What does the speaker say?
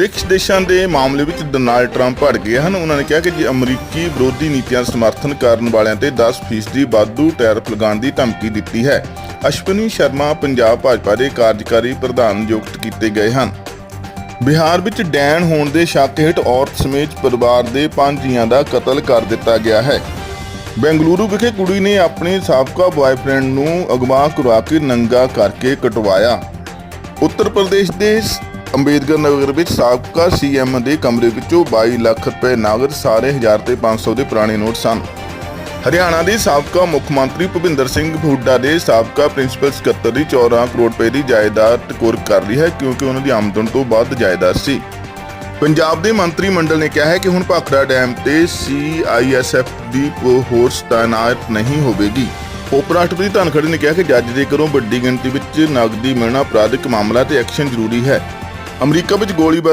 BRICS ਦੇਸ਼ਾਂ ਦੇ ਮਾਮਲੇ ਵਿੱਚ ਡੋਨਾਲਡ ਟਰੰਪ ਭੜ ਗਏ ਹਨ। ਉਹਨਾਂ ਨੇ ਕਿਹਾ ਕਿ ਜੇ ਅਮਰੀਕੀ ਵਿਰੋਧੀ ਨੀਤੀਆਂ ਦਾ ਸਮਰਥਨ ਕਰਨ ਵਾਲਿਆਂ ਤੇ 10% ਵਾਧੂ ਟੈਰਿਫ ਲਗਾਉਣ ਦੀ ਧਮਕੀ ਦਿੱਤੀ ਹੈ। ਅਸ਼ਵਨੀ ਸ਼ਰਮਾ ਪੰਜਾਬ ਭਾਜਪਾ ਦੇ ਕਾਰਜਕਾਰੀ ਪ੍ਰਧਾਨ ਨਿਯੁਕਤ ਕੀਤੇ ਗਏ ਹਨ। ਬਿਹਾਰ ਵਿੱਚ ਡੈਣ ਹੋਣ ਦੇ ਸ਼ੱਕ ਹੇਠ ਔਰਤ ਸਮੇਤ ਪਰਿਵਾਰ ਦੇ ਪੰਜ ਜੀਆਂ ਦਾ ਕਤਲ ਕਰ ਦਿੱਤਾ ਗਿਆ ਹੈ। ਬੈਂਗਲੁਰੂ ਵਿਖੇ ਕੁੜੀ ਨੇ ਆਪਣੇ ਸਾਬਕਾ ਬॉयਫ੍ਰੈਂਡ ਨੂੰ ਅਗਵਾ ਕਰਵਾ ਕੇ ਨੰਗਾ ਕਰਕੇ ਕਟਵਾਇਆ। ਉੱਤਰ ਪ੍ਰਦੇਸ਼ ਦੇ ਅੰਬੇਦਕਰ ਨਗਰ ਵਿੱਚ ਸਾਬਕਾ ਸੀਐਮ ਦੇ ਕਮਰੇ ਵਿੱਚੋਂ 22 ਲੱਖ ਰੁਪਏ ਨਗਦ ਸਾਰੇ 1000 ਤੇ 500 ਦੇ ਪੁਰਾਣੇ ਨੋਟ ਸਨ। ਹਰਿਆਣਾ ਦੇ ਸਾਬਕਾ ਮੁੱਖ ਮੰਤਰੀ ਭੁਪਿੰਦਰ ਸਿੰਘ ਹੁੱਡਾ ਦੇ ਸਾਬਕਾ ਪ੍ਰਿੰਸੀਪਲ ਸਕੱਤਰ ਦੀ 14 ਕਰੋੜ ਰੁਪਏ ਦੀ ਜਾਇਦਾਦ ਕੁਰਕ ਕਰ ਲਈ ਹੈ ਕਿਉਂਕਿ ਉਹਨਾਂ ਦੀ ਆਮਦਨ ਤੋਂ ਵੱਧ ਜਾਇਦਾਦ ਸੀ। ਪੰਜਾਬ ਦੇ ਮੰਤਰੀ ਮੰਡਲ ਨੇ ਕਿਹਾ ਹੈ ਕਿ ਹੁਣ ਭਾਖੜਾ ਡੈਮ ਤੇ ਸੀਆਈਐਸਐਫ ਦੀ ਕੋਈ ਹੋਰ ਤਾਇਨਾਤ ਨਹੀਂ ਹੋਵੇਗੀ। ਉਪ ਰਾਸ਼ਟਰਪਤੀ ਧਨਖੜ ਨੇ ਕਿਹਾ ਕਿ ਜੱਜ ਦੇ ਘਰੋਂ ਵੱਡੀ ਗਿਣਤੀ ਵਿੱਚ ਨਗਦੀ ਮਿਲਣਾ ਅਪਰਾਧਿਕ ਮਾਮਲਾ ਤੇ ਐਕਸ਼ਨ ਜ਼ਰੂਰੀ ਹੈ। ਅਮਰੀਕਾ ਵਿੱਚ ਗੋਲੀ